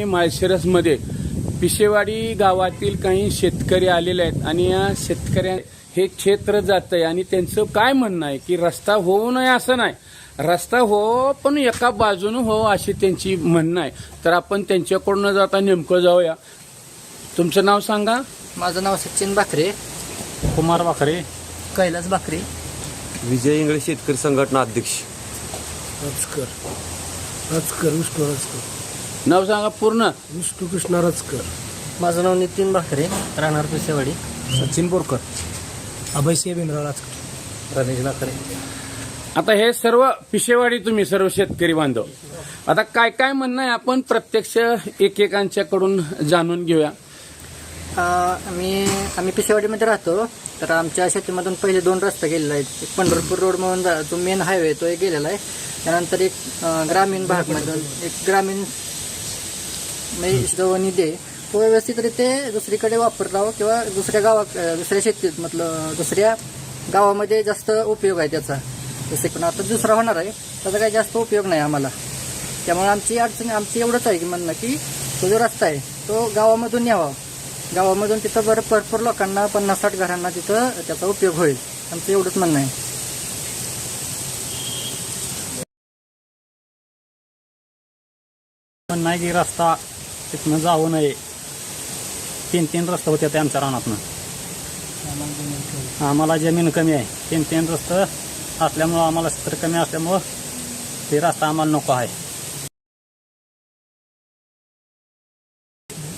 आणि माळशिरसमध्ये पिशेवाडी गावातील काही शेतकरी आलेले आहेत आणि या शेतकऱ्या हे क्षेत्र जात आहे आणि त्यांचं काय म्हणणं आहे की रस्ता होऊ नये असं नाही. रस्ता हो पण एका बाजूनं हो अशी त्यांची म्हणणं आहे. तर आपण त्यांच्याकडून जाता नेमकं जाऊया. तुमचं नाव सांगा. माझं नाव सचिन बाकरे कुमार बाखरे कैलास बाकरे विजय इंगळे शेतकरी संघटना अध्यक्ष. राजकर. राजकर विष्णू राजकर. नाव सांगा पूर्ण. विष्णू कृष्ण राजकर. माझं नाव नितीन बाकरे राहणार पिसेवाडी. सचिन बोरकर. अभय सेवेंद्र राजकर. रमेश बाकरे आता हे सर्व पिशेवाडी तुम्ही सर्व शेतकरी बांधव. आता काय काय म्हणणं आहे आपण प्रत्यक्ष एकेकांच्याकडून जाणून घेऊया. आम्ही आम्ही पिसेवाडीमध्ये राहतो तर आमच्या शेतीमधून पहिले दोन रस्ते गेलेले आहेत. एक पंढरपूर रोड म्हणून जा- मेन हायवे तो एक गेलेला आहे. त्यानंतर एक ग्रामीण भागमधून एक ग्रामीण म्हणजे जो निधी आहे तो व्यवस्थितरित्या दुसरीकडे वापरला हो, किंवा दुसऱ्या गावा दुसऱ्या शेतीत म्हटलं दुसऱ्या गावामध्ये जास्त उपयोग आहे त्याचा. जसे पण आता दुसरा होणार आहे त्याचा काही जास्त उपयोग नाही आम्हाला. त्यामुळे आमची अडचण आमची एवढंच आहे की म्हणणं की तो जो रस्ता आहे तो गावामधून यावा गावामधून तिथं बरं भरपूर लोकांना पन्नास साठ घरांना तिथं त्याचा उपयोग होईल. आमचं एवढंच म्हणणं आहे. पण नाही की रस्ता तिथनं जाऊ नये तीन तीन रस्ते होते आमच्या रानातनं. आम्हाला जमीन कमी. आहे. तीन तीन रस्ते असल्यामुळं आम्हाला क्षेत्र कमी असल्यामुळं ते रस्ता आम्हाला नको आहे.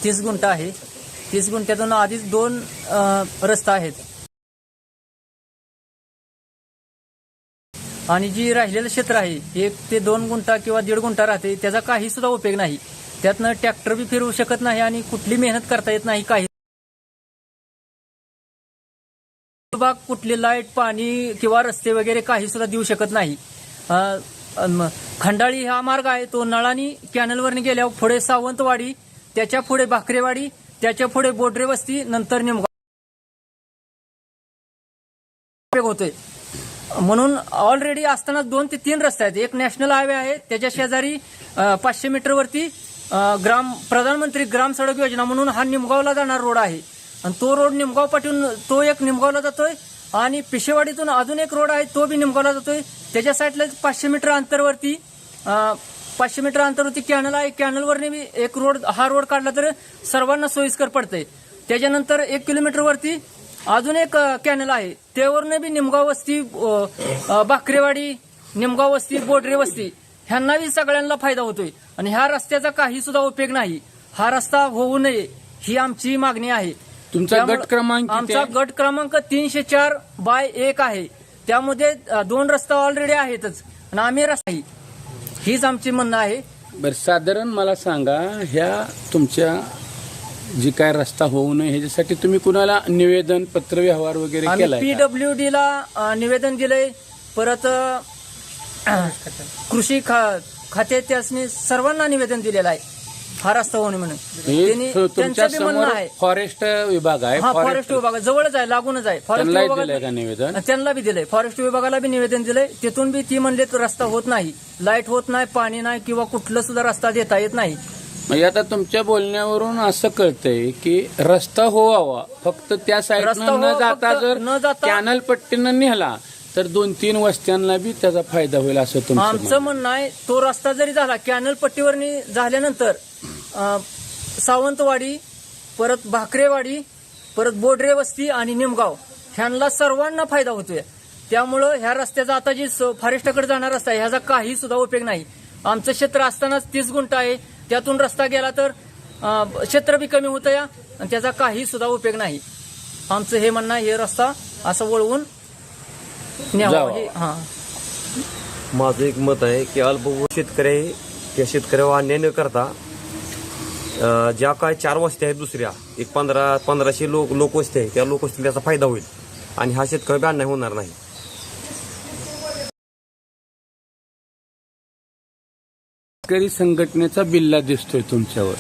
तीस गुंठ आहे. तीस गुंठ्यातून आधीच दोन रस्ता आहेत. आणि जी राहिलेलं क्षेत्र आहे एक ते दोन गुंठा किंवा दीड गुंठा राहते त्याचा काही सुद्धा उपयोग नाही. त्यातनं ट्रॅक्टर बी फिरवू शकत नाही आणि कुठली मेहनत करता येत नाही काही. बाग कुठली लाइट पाणी किंवा रस्ते वगैरे काही सुद्धा देऊ शकत नाही. खंडाळी हा मार्ग आहे. तो नळानी कॅनलवरने गेल्यावर पुढे सावंतवाडी त्याच्या पुढे भाकरेवाडी त्याच्या पुढे बोडरे वस्ती नंतर निमगाव. उपयोग होतोय. म्हणून ऑलरेडी असताना दोन ते तीन रस्ते आहेत. एक नॅशनल हायवे आहे. त्याच्या शेजारी पाचशे मीटरवरती ग्राम प्रधानमंत्री ग्राम सडक योजना म्हणून हा निमगावला जाणारा रोड आहे. आणि तो रोड निमगाव पाठवून तो एक निमगावला जातोय आणि पिशेवाडीतून अजून एक रोड आहे तो बी निमगावला जातोय. त्याच्या साईडला पाचशे मीटर अंतरवरती पाचशे मीटर अंतरवरती कॅनल आहे. कॅनलवरने बी एक रोड हा रोड काढला तर सर्वांना सोयीस्कर पडतंय. त्याच्यानंतर एक किलोमीटरवरती अजून एक कॅनल आहे. त्यावरनं बी निमगाव वस्ती भाकरेवाडी निमगाव वस्ती बोडरे वस्ती. ह्यांना बी सगळ्यांना फायदा होतोय. आणि ह्या रस्त्याचा काही सुद्धा उपयोग नाही. हा रस्ता होऊ नये ही आमची मागणी आहे. तुमचा गट क्रमांक आमचा? गट क्रमांक तीनशे चार बाय एक आहे. त्यामध्ये दोन रस्ता ऑलरेडी आहेतच. आणि आम्ही रस्ता. हीच आमची म्हणणं आहे. बरं साधारण मला सांगा ह्या तुमच्या जी काय रस्ता होऊ नये ह्याच्यासाठी तुम्ही कुणाला निवेदन पत्र व्यवहार वगैरे? पीडब्ल्यू ला अ, निवेदन दिलंय. परत कृषी खा- खाते त्यासनी सर्वांना निवेदन दिलेलं आहे. हा रस्ता होणे म्हणून. त्यांनी तु- तुमच्या त्यांचं बी म्हणणं समोर आहे. फॉरेस्ट विभाग आहे. हा फॉरेस्ट विभाग जवळच आहे लागूनच आहे. फॉरेस्ट निवेदन? त्यांना बी दिलंय. फॉरेस्ट विभागाला बी निवेदन दिलंय. तिथून बी ती म्हणले तो रस्ता होत नाही. लाइट होत नाही पाणी नाही किंवा कुठलं सुद्धा रस्ता देता येत नाही. म्हणजे आता तुमच्या बोलण्यावरून असं कळतंय की रस्ता होवा फक्त त्या साईडनं न जाता जर न जाता- कॅनल पट्टीनं नेला तर दोन तीन वस्त्यांना बी त्याचा फायदा होईल असं तुमचं आमचं म्हणणं. आहे. तो रस्ता जरी झाला कॅनल पट्टीवर झाल्यानंतर अं, सावंतवाडी परत भाकरेवाडी परत बोडरे वस्ती आणि निमगाव ह्यांना सर्वांना फायदा होतोय. त्यामुळं ह्या रस्त्याचा आता जी स- फॉरेस्टकडे जाणार रस्ता आहे ह्याचा काही सुद्धा उपयोग नाही. आमचं क्षेत्र असतानाच तीस गुंठ आहे त्यातून रस्ता गेला तर अं, क्षेत्र बी कमी होतं या आणि त्याचा काही सुद्धा उपयोग नाही. आमचं हे म्हणणं आहे, हे रस्ता असं वळवून न्यावा. हे- हा. माझं एक मत आहे की अल्पभू शेतकरी या शेतकऱ्यावर अन्याय न करता अं, ज्या काय चार वस्त्या आहेत दुसऱ्या एक पंधरा पंधराशे लोक लोकवस्ती आहे त्या लोकवस्तीला त्याचा फायदा होईल आणि हा शेतकरी अन्याय होणार नाही. शेतकरी संघटनेचा बिल्ला दिसतोय तुमच्यावर.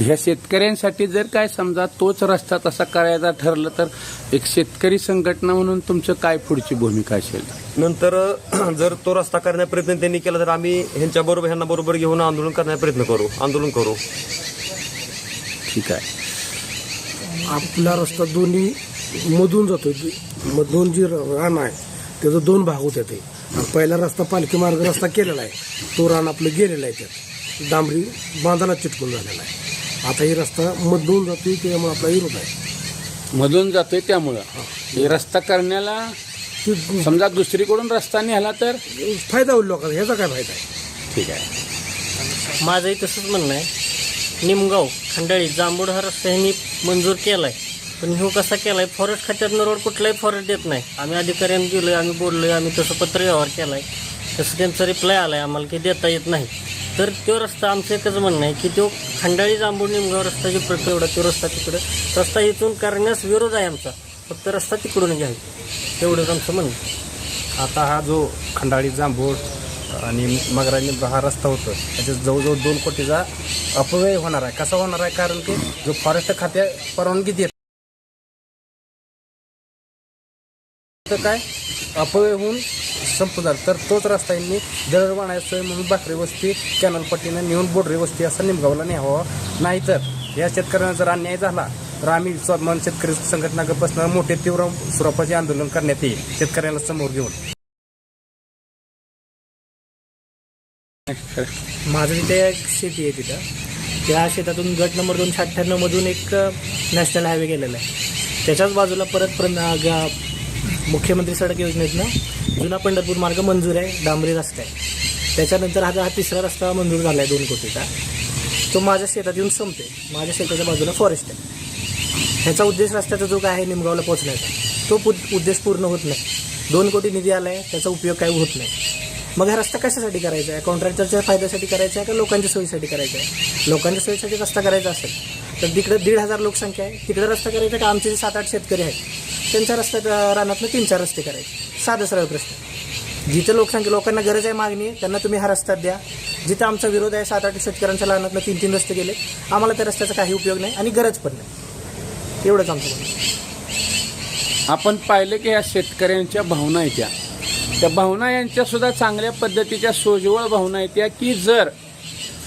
ह्या शेतकऱ्यांसाठी जर काय समजा तोच रस्ता तसा करायचा ठरलं तर एक शेतकरी संघटना म्हणून तुमचं काय पुढची भूमिका असेल? नंतर जर तो रस्ता करण्याचा प्रयत्न त्यांनी केला तर आम्ही ह्यांच्या बरोबर ह्यांना बरोबर घेऊन आंदोलन करण्याचा प्रयत्न करू. आंदोलन करू. ठीक आहे. आपला रस्ता दोन्ही मधून जातोय. मधून जी रान आहे त्याचं दोन भाग होते ते. आणि पहिला रस्ता पालखी मार्ग रस्ता केलेला आहे. तो रान आपलं गेलेला आहे त्यात. डांबरी बांधाला चिटकून झालेला आहे. आता ही रस्ता मधून जातोय त्यामुळे आपला विरोध आहे? मधून जातोय त्यामुळं. हे. रस्ता करण्याला ती समजा दुसरीकडून रस्ता निघाला तर? फायदा होईल लोकांना ह्याचा काय फायदा आहे? ठीक आहे. माझंही तसंच म्हणणं आहे. निमगाव खंडाळी जांभूड हा रस्ता ह्यांनी मंजूर केलाय. पण ह्यो कसा केलाय? फॉरेस्ट खात्यातनं रोड कुठलाही फॉरेस्ट देत नाही. आम्ही अधिकाऱ्यांनी गेलोय आम्ही बोललोय आम्ही तसं पत्र व्यवहार केलाय. तसं त्यांचा रिप्लाय आलाय आम्हाला की देता येत नाही. तर तो रस्ता आमचं एकच म्हणणं आहे की तो खंडाळी जांभूड निमगाव रस्ता जो प्रकल्प एवढा तो रस्ता तिकडं. रस्ता इथून करण्यास विरोध आहे आमचा. फक्त रस्ता तिकडून घ्यावी. तेवढंच आमचं म्हणणं आता हा जो खंडाळी जांभूळ आणि मगरानी हा रस्ता होतो त्याच्यात जवळजवळ दोन कोटीचा अपव्यय होणार आहे. कसा होणार आहे? कारण की जो फॉरेस्ट खात्या परवानगी देत तर काय? अपव्यय होऊन संपू झाला तर तोच रस्ता यांनी दळणवळणाची सोय म्हणून बाकरी वस्ती कॅनल पट्टीनं नेऊन बोडरी वस्ती असा निमगावला न्यावा. नाहीतर या शेतकऱ्यांना जर अन्याय झाला तर आम्ही स्वाभिमान शेतकरी संघटनापासून मोठे तीव्र स्वरूपाचे आंदोलन करण्यात येईल. शेतकऱ्यांना समोर घेऊन. माझं तिथे एक शेती आहे तिथं. त्या शेतातून गट नंबर दोनशे अठ्ठ्याण्णवमधून एक नॅशनल हायवे गेलेला आहे. त्याच्याच बाजूला परत परत मुख्यमंत्री सडक योजनेतनं जुना पंढरपूर मार्ग मंजूर आहे डांबरी रस्ता आहे. त्याच्यानंतर हा हा तिसरा रस्ता मंजूर झाला आहे दोन कोटीचा. तो माझ्या शेतात येऊन संपते माझ्या शेताच्या बाजूला फॉरेस्ट आहे. ह्याचा उद्देश रस्त्याचा जो काय आहे निमगावला पोहोचण्याचा. तो पु- उद्देश पूर्ण होत नाही. दोन कोटी निधी आला आहे त्याचा उपयोग काही होत नाही. मग हा रस्ता कशासाठी करायचा आहे? कॉन्ट्रॅक्टरच्या फायद्यासाठी करायचा आहे का लोकांच्या सोयीसाठी करायचा आहे? लोकांच्या सोयीसाठी रस्ता करायचा असेल तर तिकडे दीड हजार लोकसंख्या आहे. तिकडे रस्ता करायचा का? आमचे जे सात आठ शेतकरी आहेत त्यांचा रस्ता रानातनं तीन चार रस्ते करायचे. साधं सरळ प्रश्न. जिथं लोकसंख्या लोकांना गरज आहे मागणी त्यांना तुम्ही हा रस्ता द्या. जिथं आमचा विरोध आहे सात आठ शेतकऱ्यांच्या रानातनं तीन तीन रस्ते गेले आम्हाला त्या रस्त्याचा काही उपयोग नाही आणि गरज पण नाही. एवढंच आमचं म्हणणं आपण पाहिलं की या शेतकऱ्यांच्या भावना येत्या त्या भावना यांच्या सुद्धा चांगल्या पद्धतीच्या सोजवळ भावना येत्या की जर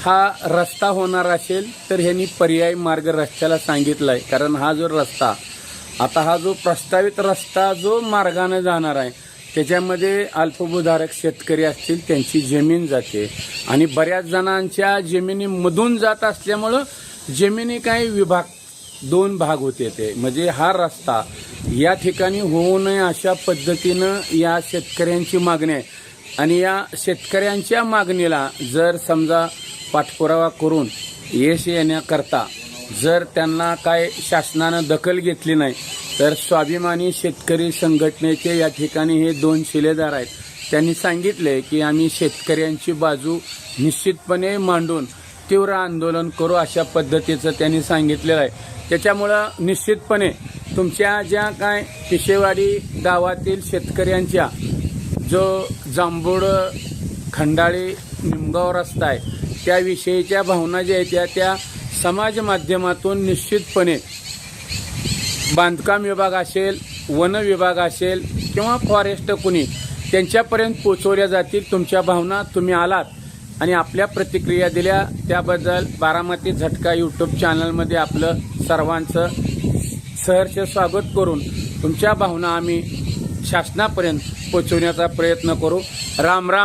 हा रस्ता होणार असेल तर ह्यांनी पर्यायी मार्ग रस्त्याला सांगितला आहे कारण हा जो रस्ता आता हा जो प्रस्तावित रस्ता जो मार्गाने जाणार आहे त्याच्यामध्ये अल्पभूधारक शेतकरी असतील त्यांची जमीन जाते. आणि बऱ्याच जणांच्या जमिनीमधून जात असल्यामुळं जमिनी काही विभाग दोन भाग होते ते. म्हणजे हा रस्ता या ठिकाणी होऊ नये अशा पद्धतीनं या शेतकऱ्यांची मागणी आहे. आणि या शेतकऱ्यांच्या मागणीला जर समजा पाठपुरावा करून यश येण्याकरता जर त्यांना काय शासनानं दखल घेतली नाही तर स्वाभिमानी शेतकरी संघटनेचे या ठिकाणी हे दोन शिलेदार आहेत. त्यांनी सांगितले की आम्ही शेतकऱ्यांची बाजू निश्चितपणे मांडून तीव्र आंदोलन करू अशा पद्धतीचं त्यांनी सांगितलेलं आहे. त्याच्यामुळं निश्चितपणे तुमच्या ज्या काय पिशेवाडी गावातील शेतकऱ्यांच्या जो जांभूड खंडाळी निमगाव रस्ता आहे त्याविषयीच्या भावना ज्या आहेत त्या त्या समाज माध्यमातून निश्चितपणे बांधकाम विभाग असेल वन विभाग असेल किंवा फॉरेस्ट कुणी त्यांच्यापर्यंत पोचवल्या जातील तुमच्या भावना तुम्ही आलात आणि आपल्या प्रतिक्रिया दिल्या. त्याबद्दल बारामती झटका यूट्यूब चॅनलमध्ये आपलं सर्वांचं सहर्ष स्वागत करून तुमच्या भावना आम्ही शासनापर्यंत पोचवण्याचा प्रयत्न करू. राम राम.